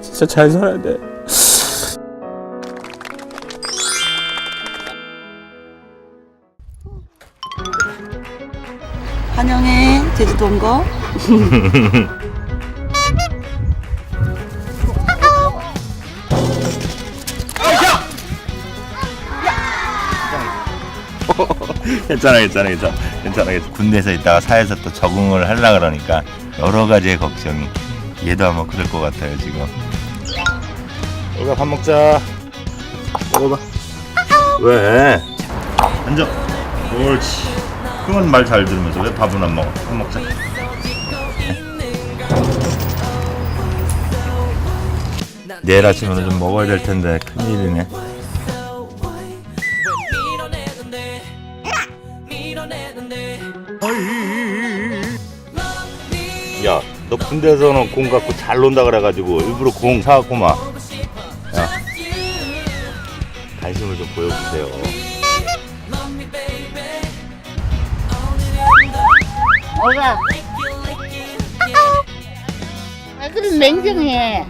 진짜 잘 살아야 돼. 환영해 제주도 온 거. 괜찮아 괜찮아 괜찮아. 괜찮아 괜찮아. 군대에서 있다가 사회에서 또 적응을 하려 그러니까 여러 가지의 걱정이 얘도 아마 그럴 것 같아요 지금. 우리가 밥 먹자. 먹어봐. 왜? 앉아. 옳지. 그건 말 잘 들으면서 왜 밥은 안 먹어? 밥 먹자. 내일 아침에는 좀 먹어야 될 텐데 큰일이네 야, 너 군대에서는 공 갖고 잘 논다 그래가지고 일부러 공 사갖고 막. 야, 관심을 좀 보여주세요. 뭐가? 아, 그럼 냉정해.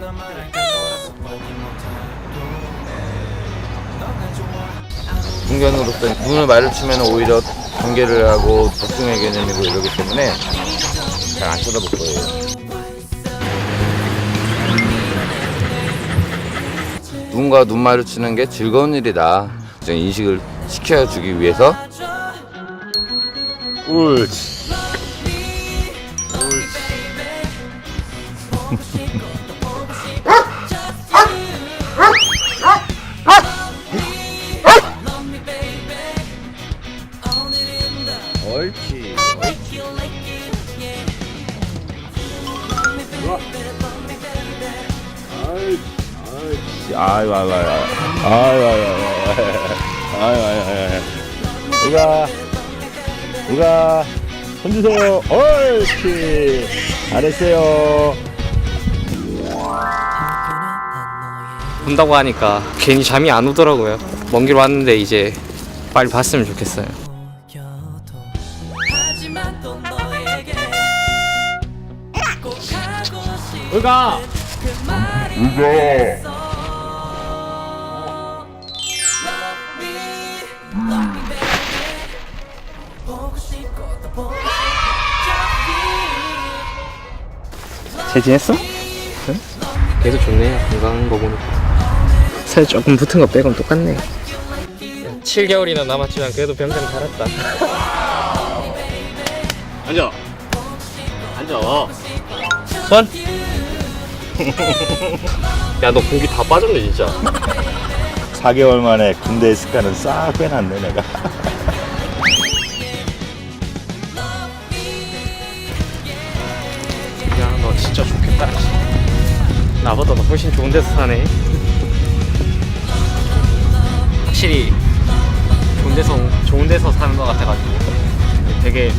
중견으로서 눈을 마주치면 오히려 경계를 하고 독중의 개념이고 이러기 때문에 잘 안 쳐다볼 거예요. 눈과 눈 마주치는 게 즐거운 일이다. 이제 인식을 시켜주기 위해서 옳지. 옳지. 아유, 아유, 아유, 아유, 아유, 아유, 아유, 아유, 아유. 우가, 우가, 손 주세요. 옳지. 잘했어요. 본다고 하니까 괜히 잠이 안 오더라고요. 먼 길 왔는데 이제 빨리 봤으면 좋겠어요. 의가 잘 지냈어? 계속 좋네요. 건강한 거 보니까. 살 조금 붙은 거 빼곤 똑같네. 7개월이나 남았지만 그래도 병장 달았다. 앉아. 앉아. 손. 야너 공기 다 빠졌네 진짜. 4개월 만에 군대 습관은 싹 빼놨네, 내가. 야 너 진짜 좋겠다. 나보다 너 훨씬 좋은 데서 사네. 확실히 좋은 데서 좋은 데서 사는 것 같아가지고 되게